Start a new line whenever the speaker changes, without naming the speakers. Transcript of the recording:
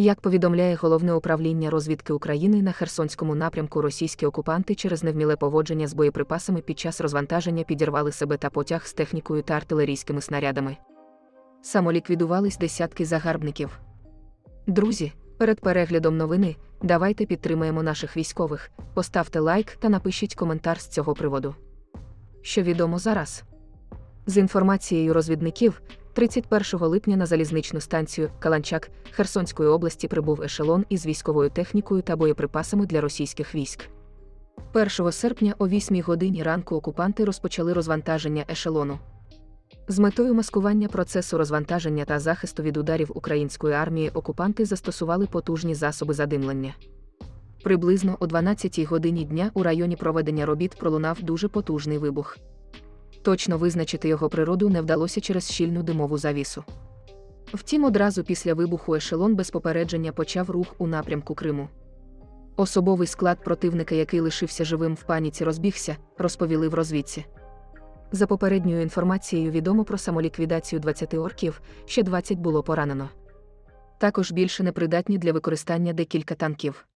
Як повідомляє головне управління розвідки України на Херсонському напрямку, російські окупанти через невміле поводження з боєприпасами під час розвантаження підірвали себе та потяг з технікою та артилерійськими снарядами. Самоліквідувались десятки загарбників. Друзі, перед переглядом новини давайте підтримаємо наших військових, поставте лайк та напишіть коментар з цього приводу. Що відомо зараз? З інформацією розвідників, 31 липня на залізничну станцію Каланчак Херсонської області прибув ешелон із військовою технікою та боєприпасами для російських військ. 1 серпня о 8 годині ранку окупанти розпочали розвантаження ешелону. З метою маскування процесу розвантаження та захисту від ударів української армії окупанти застосували потужні засоби задимлення. Приблизно о 12 годині дня у районі проведення робіт пролунав дуже потужний вибух. Точно визначити його природу не вдалося через щільну димову завісу. Втім, одразу після вибуху ешелон без попередження почав рух у напрямку Криму. Особовий склад противника, який лишився живим в паніці, розбігся, розповіли в розвідці. За попередньою інформацією відомо про самоліквідацію 20 орків, ще 20 було поранено. Також більше непридатні для використання декілька танків.